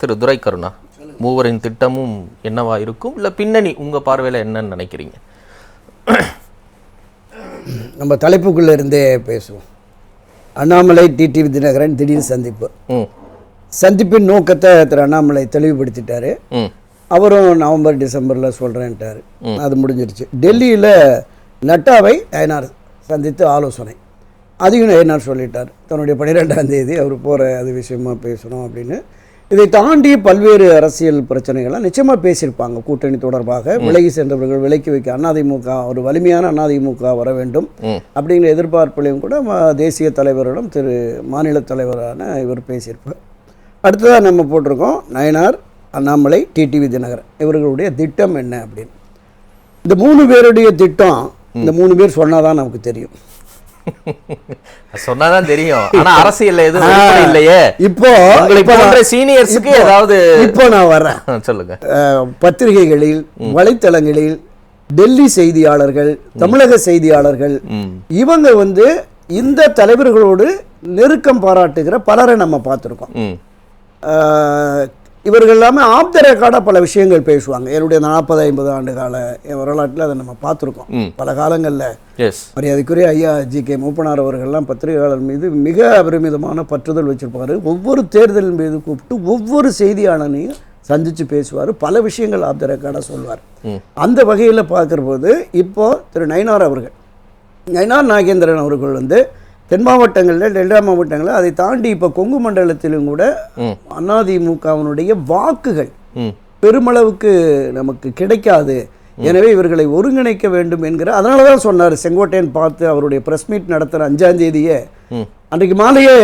திரு துரை கருணா மூவரின் திட்டமும் என்னவா இருக்கும்? இல்லை பின்னணி உங்கள் பார்வையில் என்னன்னு நினைக்கிறீங்க? நம்ம தலைப்புக்குள்ளே இருந்தே பேசுவோம். அண்ணாமலை டிடிவி தினகரன் திடீர் சந்திப்பு. சந்திப்பின் நோக்கத்தை திரு அண்ணாமலை தெளிவுபடுத்திட்டாரு. அவரும் நவம்பர் டிசம்பரில் சொல்கிறேன்ட்டாரு அது முடிஞ்சிருச்சு. டெல்லியில் நட்டாவை நயனார் சந்தித்து ஆலோசனை. அதையும் நயனார் சொல்லிட்டார். தன்னுடைய பன்னிரெண்டாம் தேதி அவர் போகிற அது விஷயமா பேசணும் அப்படின்னு. இதை தாண்டி பல்வேறு அரசியல் பிரச்சனைகள்லாம் நிச்சயமாக பேசியிருப்பாங்க. கூட்டணி தொடர்பாக விலகி சென்றவர்கள் விலக்கி வைக்க அதிமுக ஒரு வலிமையான அதிமுக வர வேண்டும். அப்படிங்கிற எதிர்பார்ப்புலையும் கூட தேசிய தலைவரிடம் திரு மாநில தலைவரான இவர் பேசியிருப்பார். அடுத்ததாக நம்ம போட்டிருக்கோம் நயனார் அண்ணாமலை டிடிவி தினகரன். இவர்களுடைய திட்டம் என்ன அப்படின்னு. இந்த மூணு பேருடைய திட்டம் இந்த மூணு பேர் சொன்னாதான் நமக்கு தெரியும். சொன்னாதான் தெரியும். ஆனா அரசியல்ல எதுவும் இல்லையே. இப்போ போன்ற சீனியர்ஸுக்கு ஏதாவது இப்போ நான் வர்றேன். சொல்லுங்க. பத்திரிகைகளில் வலைத்தளங்களில் டெல்லி செய்தியாளர்கள் தமிழக செய்தியாளர்கள் இவங்க வந்து இந்த தலைவர்களோடு நெருக்கம் பாராட்டுகிற பலரை நம்ம பார்த்துருக்கோம். இவர்கள் எல்லாமே ஆப் த ரெக்கார்டாக பல விஷயங்கள் பேசுவாங்க. என்னுடைய நாற்பது ஐம்பது ஆண்டு கால என் வரலாற்றில் அதை நம்ம பார்த்துருக்கோம். பல காலங்களில் மரியாதைக்குரிய ஐயா ஜி கே மூப்பனார் அவர்கள்லாம் பத்திரிகையாளர் மீது மிக அபரிமிதமான பற்றுதல் வச்சிருப்பாரு. ஒவ்வொரு தேர்தல் மீது கூப்பிட்டு ஒவ்வொரு செய்தியாளனையும் சந்தித்து பேசுவார். பல விஷயங்கள் ஆப் த ரெக்கார்டாக சொல்வார். அந்த வகையில் பார்க்குற போது இப்போ திரு நயினார் அவர்கள் நயினார் நாகேந்திரன் அவர்கள் வந்து தென் மாவட்டங்களில் டெல்டா மாவட்டங்களில் அதை தாண்டி இப்போ கொங்கு மண்டலத்திலும் கூட. அதிமுகவினுடைய வாக்குகள் பெருமளவுக்கு நமக்கு கிடைக்காது எனவே இவர்களை ஒருங்கிணைக்க வேண்டும் என்கிற அதனால தான் சொன்னார் செங்கோட்டையன் பார்த்து அவருடைய பிரஸ் மீட் நடத்துகிற அஞ்சாம் தேதியே. அன்றைக்கு மாலையே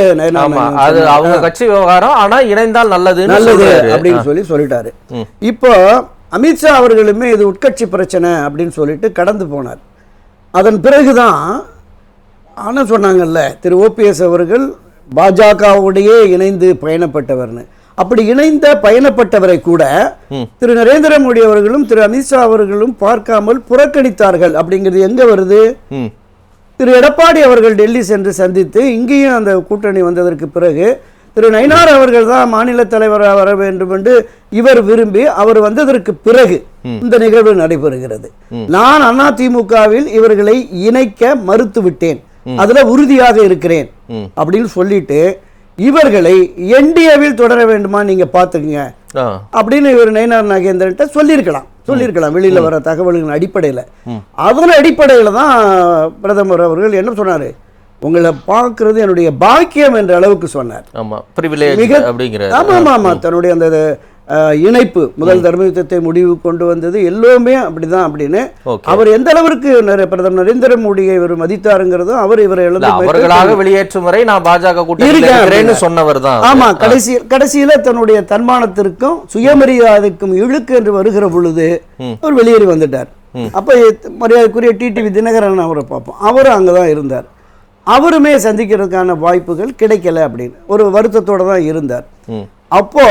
அது. அவங்க கட்சி விவகாரம் ஆனா இணைந்தால் நல்லது சொல்றாரு. அப்படின்னு சொல்லி சொல்லிட்டாரு. இப்போ அமித்ஷா அவர்களுமே இது உட்கட்சி பிரச்சனை அப்படின்னு சொல்லிட்டு கடந்து போனார் அதன் பிறகுதான் ஆனால் சொன்னாங்கல்ல திரு ஓபிஎஸ் அவர்கள் பாஜகவுடையே இணைந்து பயணப்பட்டவர்னு. அப்படி இணைந்த பயணப்பட்டவரை கூட. திரு நரேந்திர மோடி அவர்களும் திரு அமித்ஷா அவர்களும் பார்க்காமல் புறக்கணித்தார்கள். அப்படிங்கிறது எங்க வருது? திரு எடப்பாடி அவர்கள் டெல்லி சென்று சந்தித்து இங்கேயும் அந்த கூட்டணி வந்ததற்கு பிறகு திரு நயினார் அவர்கள் தான் மாநில தலைவராக வர வேண்டும் என்று இவர் விரும்பி அவர் வந்ததற்கு பிறகு இந்த நிகழ்வு நடைபெறுகிறது. நான் அதிமுகவில் இவர்களை இணைக்க மறுத்து விட்டேன் அதுல உறுதியாக இருக்கிறேன். அப்படின்னு சொல்லிட்டு இவர்களை என்டிஏவில் தொடர வேண்டுமா நீங்க பாத்துக்கங்க அப்படின்னு இவர் நயினார் நாகேந்திரன்ட்ட சொல்லியிருக்கலாம். சொல்லியிருக்கலாம். வெளியில வர தகவல்களின் அடிப்படையில். அதன் அடிப்படையில் தான் பிரதமர் அவர்கள் என்ன சொன்னாரு? உங்களை பார்க்கிறது என்னுடைய பாக்கியம் என்ற அளவுக்கு சொன்னார். ஆமா ஆமா ஆமா தன்னுடைய அந்த இணைப்பு முதல் தர்ம யுத்தத்தை முடிவு கொண்டு வந்தது. எல்லோருமே அப்படிதான் அப்படின்னு. அவர் எந்த அளவிற்கு பிரதமர் நரேந்திர மோடியை இவர் மதித்தாருங்கிறதும் அவர் இவரை எழுத அவர்களாக வெளியேற்றும் வரை நான் பாஜக அப்படின்னா. சொன்னவர் தான். ஆமா கடைசி கடைசியில தன்னுடைய தன்மானத்திற்கும் சுயமரியாதைக்கும் இழுக்கு என்று வருகிற பொழுது அவர் வெளியேறி வந்துட்டார். அப்ப மரியாதைக்குரிய டிடிவி தினகரன் அவரை பார்ப்போம். அவரும் அங்கதான் இருந்தார். அவருமே சந்திக்கிறதுக்கான வாய்ப்புகள் கிடைக்கல அப்படின்னு. ஒரு வருத்தத்தோட தான் இருந்தார். அப்போ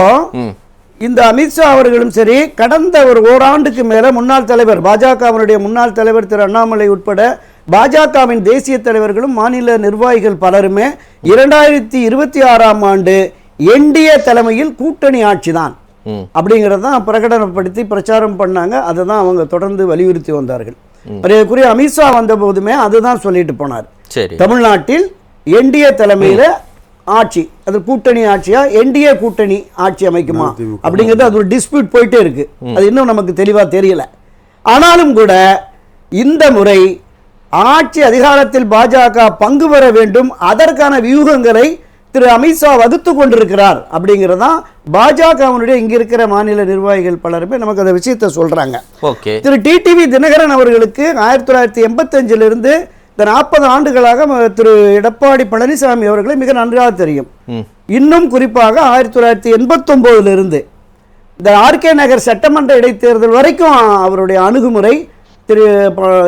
இந்த அமித்ஷா அவர்களும் சரி கடந்த ஒரு ஓராண்டுக்கு மேல முன்னாள் தலைவர் பாஜகவினுடைய முன்னாள் தலைவர் திரு அண்ணாமலை உட்பட பாஜகவின் தேசிய தலைவர்களும் மாநில நிர்வாகிகள் பலருமே இரண்டாயிரத்தி இருபத்தி ஆறாம் ஆண்டு என்டிஏ தலைமையில் கூட்டணி ஆட்சி தான் ம். அப்படிங்கிறத தான் பிரகடனப்படுத்தி பிரச்சாரம் பண்ணாங்க. அதை தான் அவங்க தொடர்ந்து வலியுறுத்தி வந்தார்கள். மரியாதைக்குரிய அமித்ஷா வந்த போதுமே அதுதான் சொல்லிட்டு போனார். தமிழ்நாட்டில் என்டிஏ தலைமையில ஆட்சி. அது கூட்டணி ஆட்சியா? என்டிஏ கூட்டணி ஆட்சி அமைக்குமா? அப்படிங்கிறது அது ஒரு டிஸ்பியூட் போயிட்டே இருக்கு. அது இன்னும் நமக்கு தெளிவா தெரியல. ஆனாலும் கூட இந்த முறை ஆட்சி அதிகாரத்தில் பாஜக பங்கு பெற வேண்டும். அதற்கான வியூகங்களை திரு அமித்ஷா வகுத்து கொண்டிருக்கிறார் அப்படிங்கிறதான் பாஜகவினுடைய இங்க இருக்கிற மாநில நிர்வாகிகள் பலருமே நமக்கு அந்த விஷயத்தை சொல்றாங்க. ஓகே. திரு டிடிவி தினகரன் அவர்களுக்கு ஆயிரத்தி தொள்ளாயிரத்தி எண்பத்தஞ்சிலிருந்து இந்த நாற்பது ஆண்டுகளாக திரு எடப்பாடி பழனிசாமி அவர்களை மிக நன்றாக தெரியும். இன்னும் குறிப்பாக ஆயிரத்தி தொள்ளாயிரத்தி எண்பத்தொம்போதுல இருந்து இந்த ஆர்கே நகர் சட்டமன்ற இடைத்தேர்தல் வரைக்கும் அவருடைய அணுகுமுறை திரு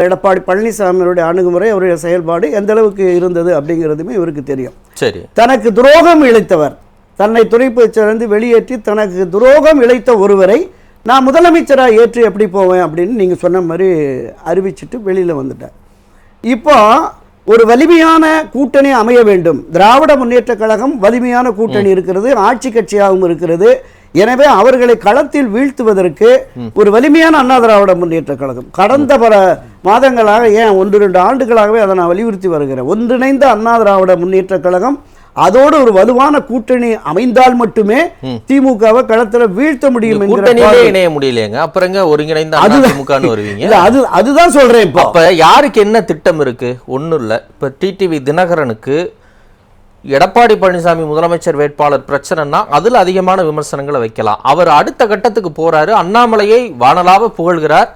எடப்பாடி பழனிசாமி அவருடைய அணுகுமுறை அவருடைய செயல்பாடு எந்த அளவுக்கு இருந்தது அப்படிங்கிறதுமே இவருக்கு தெரியும். சரி. தனக்கு துரோகம் இழைத்தவர் தன்னை துறைப்பயிற்சியிலிருந்து வெளியேற்றி தனக்கு துரோகம் இழைத்த ஒருவரை நான் முதலமைச்சராக ஏற்று எப்படி போவேன் அப்படின்னு நீங்கள் சொன்ன மாதிரி அறிவிச்சிட்டு வெளியில் வந்துட்டேன் இப்போ ஒரு வலிமையான கூட்டணி அமைய வேண்டும். திராவிட முன்னேற்ற கழகம் வலிமையான கூட்டணி இருக்கிறது ஆட்சி கட்சியாகவும் இருக்கிறது எனவே அவர்களை களத்தில் வீழ்த்துவதற்கு ஒரு வலிமையான அண்ணா திராவிட முன்னேற்ற கழகம். கடந்த பல மாதங்களாக ஏன் ஒன்று ரெண்டு ஆண்டுகளாகவே அதை நான் வலியுறுத்தி வருகிறேன். ஒன்றிணைந்த அண்ணா திராவிட முன்னேற்ற கழகம் அதோடு ஒரு வலுவான கூட்டணி அமைந்தால் மட்டுமே திமுகவை களத்துல வீழ்த்த முடியும். இணைய முடியலையேங்க. அப்புறங்க ஒருங்கிணைந்த. அதிமுகன்னு வருவீங்க. அது அதுதான் சொல்றேன் இப்போ. அப்ப யாருக்கு என்ன திட்டம் இருக்கு? ஒண்ணும் இல்ல. இப்ப டிடிவி தினகரனுக்கு எடப்பாடி பழனிசாமி முதலமைச்சர் வேட்பாளர் பிரச்சனைனா அதுல அதிகமான விமர்சனங்களை வைக்கலாம். அவர் அடுத்த கட்டத்துக்கு போறாரு. அண்ணாமலையை வானலாவ புகழ்கிறார்.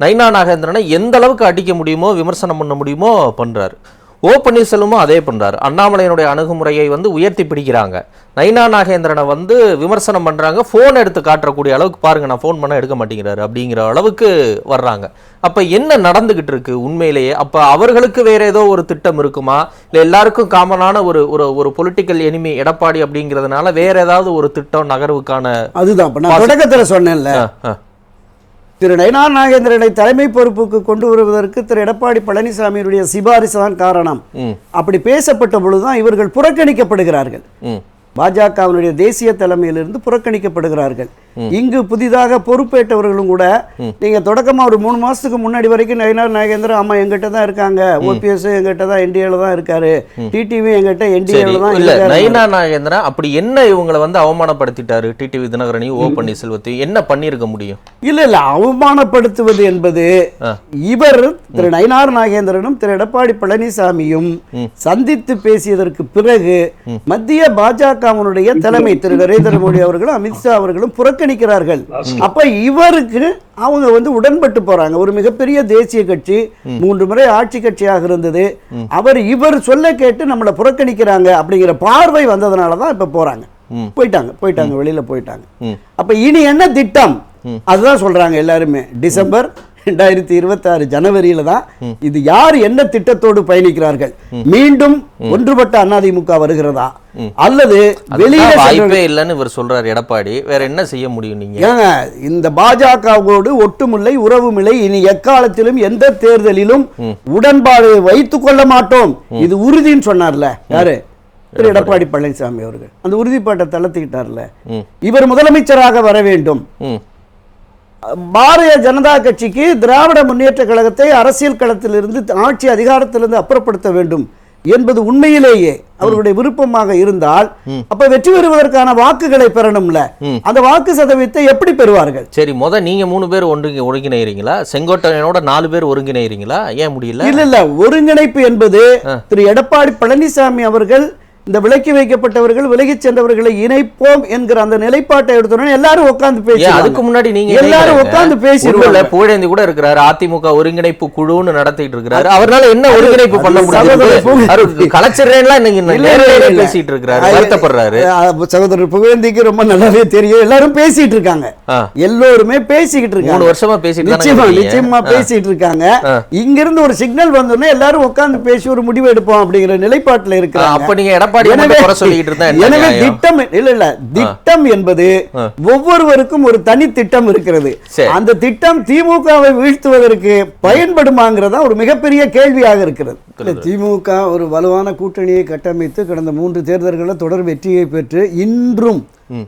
நைனா நாகேந்திரனை எந்த அளவுக்கு அடிக்க முடியுமோ விமர்சனம் பண்ண முடியுமோ பண்றாரு. ஓ பன்னீர்செல்வமும் அதே பண்றாரு. அண்ணாமலையினுடைய அணுகுமுறையை வந்து உயர்த்தி பிடிக்கிறாங்க. நைனா நாகேந்திரனை வந்து விமர்சனம் பண்றாங்க. ஃபோன் எடுத்து காட்டக்கூடிய அளவுக்கு பாருங்க நான் ஃபோன் பண்ண எடுக்க மாட்டேங்கிறாரு அப்படிங்கிற அளவுக்கு வர்றாங்க. அப்ப என்ன நடந்துகிட்டு இருக்கு உண்மையிலேயே? அப்ப அவர்களுக்கு வேற ஏதோ ஒரு திட்டம் இருக்குமா? இல்ல எல்லாருக்கும் காமனான ஒரு ஒரு ஒரு பொலிட்டிக்கல் எனிமி எடப்பாடி அப்படிங்கிறதுனால வேற ஏதாவது ஒரு திட்டம் நகர்வுக்கான அதுதான். நான் சொன்னேன்ல. திரு நயனார் நாகேந்திரனை தலைமை பொறுப்புக்கு கொண்டு வருவதற்கு திரு எடப்பாடி பழனிசாமியுடைய சிபாரிசு தான் காரணம் அப்படி பேசப்பட்ட பொழுதுதான் இவர்கள் புறக்கணிக்கப்படுகிறார்கள். பாஜகவினுடைய தேசிய தலைமையிலிருந்து புறக்கணிக்கப்படுகிறார்கள். இங்கு புதிதாக பொறுப்பேற்றவர்களும் கூட நீங்க தொடக்கமா ஒரு மூணு மாசத்துக்கு முன்னாடி வரைக்கும் நயினார் நாகேந்திரன் ஆமா எங்கிட்ட தான் இருக்காங்க. ஓபிஎஸ் எங்கிட்ட தான் என்டிஏல தான் இருக்காரு. டிடிவி எங்கிட்ட என்டிஏல தான் இல்ல நைனா நாகேந்திரன் அப்படி என்ன இவங்களை வந்து அவமானப்படுத்திட்டாரு? டிடிவி தினகரனையும் ஓ பன்னீர்செல்வத்தையும் என்ன பண்ணியிருக்க முடியும்? இல்ல இல்ல அவமானப்படுத்துவது என்பது. இவர் திரு நயினார் நாகேந்திரனும் திரு எடப்பாடி பழனிசாமியும் சந்தித்து பேசியதற்கு பிறகு மத்திய பாஜகவினுடைய தலைமை திரு நரேந்திர மோடி அவர்களும் அமித்ஷா அவர்களும் புறக்கணிக்கிறார்கள். அப்ப இவருக்கு அவங்க வந்து உடன்பட்டு போறாங்க. ஒரு மிகப்பெரிய தேசிய கட்சி மூன்று முறை ஆட்சி கட்சியாக இருந்தது. அவர் இவர் சொல்ல கேட்டு நம்மளை புறக்கணிக்கிறாங்க அப்படிங்கிற பார்வை வந்ததுனால தான் இப்ப போறாங்க. போயிட்டாங்க போயிட்டாங்க வெளியில போயிட்டாங்க. அப்ப இனி என்ன திட்டம்? அதுதான் சொல்றாங்க எல்லாருமே. டிசம்பர் ரெண்டாயிரத்தி இருபத்தாறு ஜனவரியில தான் இது யார் என்ன திட்டத்தோடு பயணிக்கிறார்கள்? மீண்டும் ஒன்றுபட்ட அதிமுக வருகிறதா? அல்லது வெளியில சென்ற- வாய்ப்பே இல்லைன்னு இவர் சொல்றாரு எடப்பாடி. வேற என்ன செய்ய முடியும் நீங்க? ஏங்க இந்த பாஜகவோடு ஒட்டுமில்லை உறவுமில்லை. இனி எக்காலத்திலும் எந்த தேர்தலிலும் உடன்பாடு வைத்துக் கொள்ள மாட்டோம். இது உறுதின்னு சொன்னார்ல யாரு? திரு எடப்பாடி பழனிசாமி அவர்கள். அந்த உறுதிப்பாட்டை தளர்த்திக்கிட்டார்ல. இவர் முதலமைச்சராக வர வேண்டும். பாரதிய ஜனதா கட்சிக்கு திராவிட முன்னேற்ற கழகத்தை அரசியல் களத்திலிருந்து ஆட்சி அதிகாரத்திலிருந்து அப்புறப்படுத்த வேண்டும் என்பது உண்மையிலேயே அவர்களுடைய விருப்பமாக இருந்தால் அப்ப வெற்றி பெறுவதற்கான வாக்குகளை பெறணும்ல? அந்த வாக்கு சதவீதத்தை எப்படி பெறுவார்கள்? சரி முத நீங்க மூணு பேர் ஒன்றுங்க ஒருங்கிணைகிறீங்களா? செங்கோட்டையனோட நாலு பேர் ஒருங்கிணைகிறீங்களா? ஏன் முடியல? இல்ல இல்ல ஒருங்கிணைப்பு என்பது திரு. எடப்பாடி பழனிசாமி அவர்கள் இந்த விலக்கி வைக்கப்பட்டவர்கள் விலகிச் சென்றவர்களை இணைப்போம் என்கிற அந்த நிலைப்பாட்டை எடுத்தோன்னே எல்லாரும் உட்கார்ந்து ஏன் அதுக்கு பேசி முன்னாடி நீங்க எல்லாரும் உட்கார்ந்து பேசிடுவாங்க. புகழேந்தி கூட இருக்கிறாரு அதிமுக ஒருங்கிணைப்பு குழுன்னு நடத்திட்டு இருக்கிறாரு. அவரால என்ன ஒருங்கிணைப்பு பண்ண முடியாது? நேரடியாக இல்ல. பேசிட்டு இருக்கிறாரு வருத்தப்படுறாரு. சகோதரர் புகழேந்திக்கு ரொம்ப நல்லாவே தெரியும். எல்லாரும் பேசிட்டு இருக்காங்க. எல்லோருமே பேசிக்கிட்டு இருக்காங்க. மூணு வருஷமா பேசிட்டு நிச்சயமா. நிச்சயமா. பேசிட்டு இருக்காங்க. இங்க இருந்து ஒரு சிக்னல் வந்தோடனே எல்லாரும் உட்கார்ந்து பேசி ஒரு முடிவு எடுப்போம் அப்படிங்கிற நிலைப்பாட்டுல இருக்கிறாங்க. அப்ப நீங்க எடப்பாடி எனவே? திட்டம் இல்ல இல்ல. திட்டம் என்பது ஒவ்வொருவருக்கும் ஒரு தனி திட்டம் இருக்கிறது. அந்த திட்டம் திமுகவை வீழ்த்துவதற்கு பயன்படுமாங்கிறதா ஒரு மிகப்பெரிய கேள்வியாக இருக்கிறது. திமுக ஒரு வலுவான கூட்டணியை கட்டமைத்து கடந்த மூன்று தேர்தல்களில் தொடர் வெற்றியை பெற்று இன்றும்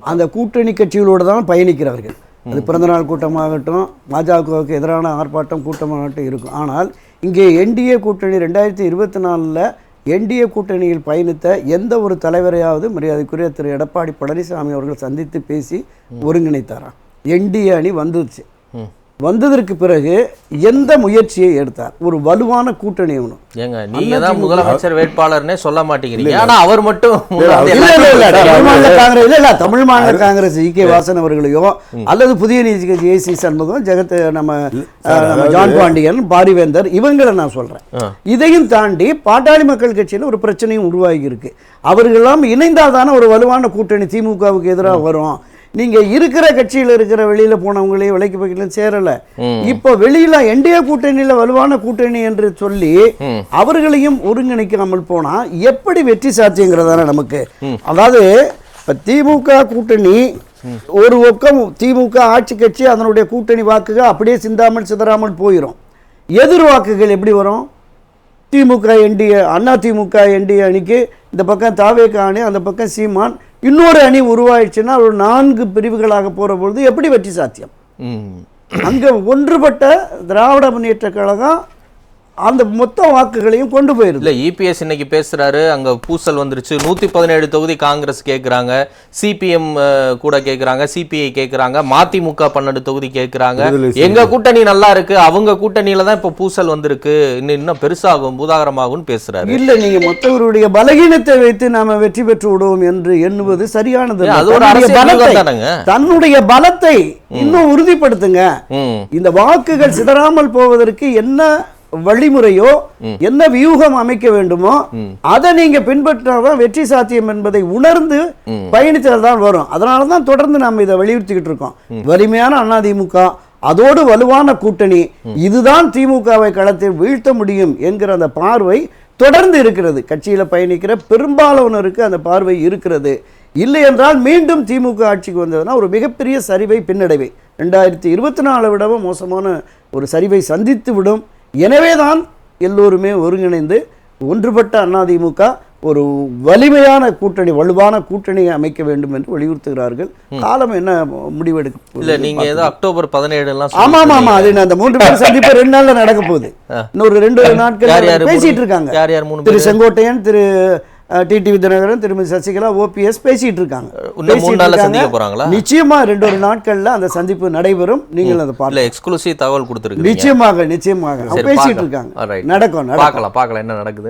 அந்த கூட்டணி கட்சிகளோடு தான் பயணிக்கிறார்கள் அது பிறந்தநாள் கூட்டமாகட்டும் பாஜகவுக்கு எதிரான ஆர்ப்பாட்டம் கூட்டமாகட்டும் இருக்கும். ஆனால் இங்கே என்டிஏ கூட்டணி ரெண்டாயிரத்தி இருபத்தி நாலில் என்டிஏ கூட்டணியில் பயணித்த எந்த ஒரு தலைவரையாவது மரியாதைக்குரிய திரு எடப்பாடி பழனிசாமி அவர்கள் சந்தித்து பேசி ஒருங்கிணைத்தாராம் என்டிஏ அணி வந்துச்சு ம். வந்ததற்கு பிறகு எந்த முயற்சியை எடுத்தார்? ஒரு வலுவான கூட்டணி ஒன்று ஏங்க நீங்க தான் முதலமைச்சர் வேட்பாளர்னே சொல்ல மாட்டேங்கிறீங்க. ஆனா அவர் மட்டும் காங்கிரஸ் இல்ல தமிழ் மாநில காங்கிரஸ் இ கே வாசன் அவர்களையோ அல்லது புதிய நீதி கட்சி ஏசி சண்முகம் ஜெகத் நம்ம ஜான் பாண்டியன் பாரிவேந்தர் இவங்களை நான் சொல்றேன். இதையும் தாண்டி பாட்டாளி மக்கள் கட்சியில் ஒரு பிரச்சனையும் உருவாகி இருக்கு அவர்களெல்லாம் இணைந்தால் தானே ஒரு வலுவான கூட்டணி திமுகவுக்கு எதிராக வரும். நீங்க இருக்கிற கட்சியில இருக்கிற வெளியில போனவங்களையும் விலைக்கு பக்கத்துல சேரல. இப்போ வெளியில என்டிஏ கூட்டணியில வலுவான கூட்டணி என்று சொல்லி அவர்களையும் ஒருங்கிணைக்காமல் போனா எப்படி வெற்றி சாத்தியங்கிறதான நமக்கு. அதாவது இப்ப திமுக கூட்டணி ஒரு பக்கம் திமுக ஆட்சி கட்சி அதனுடைய கூட்டணி வாக்குகள் அப்படியே சிந்தாமல் சிதறாமல் போயிடும் எதிர் வாக்குகள் எப்படி வரும்? திமுக என்டிஏ அண்ணா திமுக என்டிஏ அணிக்கு இந்த பக்கம் தாவேக அணி அந்த பக்கம் சீமான் இன்னொரு அணி உருவாயிடுச்சுன்னா ஒரு நான்கு பிரிவுகளாக போற பொழுது எப்படி வெற்றி சாத்தியம்? அங்க ஒன்றுபட்ட திராவிட முன்னேற்ற கழகம் அந்த மொத்த வாக்குகளையும் கொண்டு போயிருது. இல்ல இபிஎஸ் இன்னைக்கு பேசுறாரு அங்க பூசல் வந்துருச்சு. நூத்தி பதினேழு தொகுதி காங்கிரஸ் கேக்குறாங்க சிபிஎம் கூட கேக்குறாங்க சிபிஐ கேக்குறாங்க மதிமுக பன்னெண்டு தொகுதி கேக்குறாங்க. எங்க கூட்டணி நல்லா இருக்கு அவங்க கூட்டணியில தான் இப்ப பூசல் வந்திருக்கு. இன்னும் இன்னும் பெருசாகும் பூதாகரமாகும்னு பேசுறாரு. இல்ல நீங்க மற்றவருடைய பலகீனத்தை வைத்து நாம வெற்றி பெற்று விடுவோம் என்று எண்ணுவது சரியானது தன்னுடைய பலத்தை- இன்னும் உறுதிப்படுத்துங்க. இந்த வாக்குகள் சிதறாமல் போவதற்கு என்ன வழிமுறையோ என்ன வியூகம் அமைக்க வேண்டுமோ அதை நீங்க பின்பற்றாதான் வெற்றி சாத்தியம் என்பதை உணர்ந்து பயணித்தால் தான் வரும். அதனால தான் தொடர்ந்து நம்ம இதை வலியுறுத்திக்கிட்டு இருக்கோம். வலிமையான அதிமுக அதோடு வலுவான கூட்டணி இதுதான் திமுகவை களத்தில் வீழ்த்த முடியும் என்கிற அந்த பார்வை தொடர்ந்து இருக்கிறது. கட்சியில பயணிக்கிற பெரும்பாலானோருக்கு அந்த பார்வை இருக்கிறது. இல்லை என்றால் மீண்டும் திமுக ஆட்சிக்கு வந்ததுன்னா ஒரு மிகப்பெரிய சரிவை பின்னடைவை. ரெண்டாயிரத்தி இருபத்தி நாலு விடவும் மோசமான ஒரு சரிவை சந்தித்து விடும் எனவே தான் எல்லோருமே ஒருங்கிணைந்து ஒன்றுபட்ட அதிமுக ஒரு வலிமையான கூட்டணி வலுவான கூட்டணியை அமைக்க வேண்டும் என்று வலியுறுத்துகிறார்கள். காலம் என்ன முடிவெடுக்க? இல்ல நீங்க ஏதோ அக்டோபர் பதினேழு எல்லாம் ஆமா ஆமா. ஆமா அது அந்த மூன்று பேர் சந்திப்பு ரெண்டு நாள்ல நடக்க போகுது. இன்னொரு ரெண்டு நாட்கள் பேசிட்டு இருக்காங்க. திரு செங்கோட்டையன் திரு டிடிவி தினகரன் திருமதி சசிகலா ஓபிஎஸ் பேசிட்டு இருக்காங்க? நிச்சயமா ரெண்டு ஒரு நாட்கள்ல அந்த சந்திப்பு நடைபெறும். நீங்கள் அதை இல்ல பார்க்கலாம் எக்ஸ்க்ளூசிவ் தகவல் கொடுத்துருக்கீங்க. நிச்சயமாக நிச்சயமாக. பேசிட்டு. இருக்காங்க. நடக்கும் பார்க்கலாம் பார்க்கலாம். என்ன நடக்குது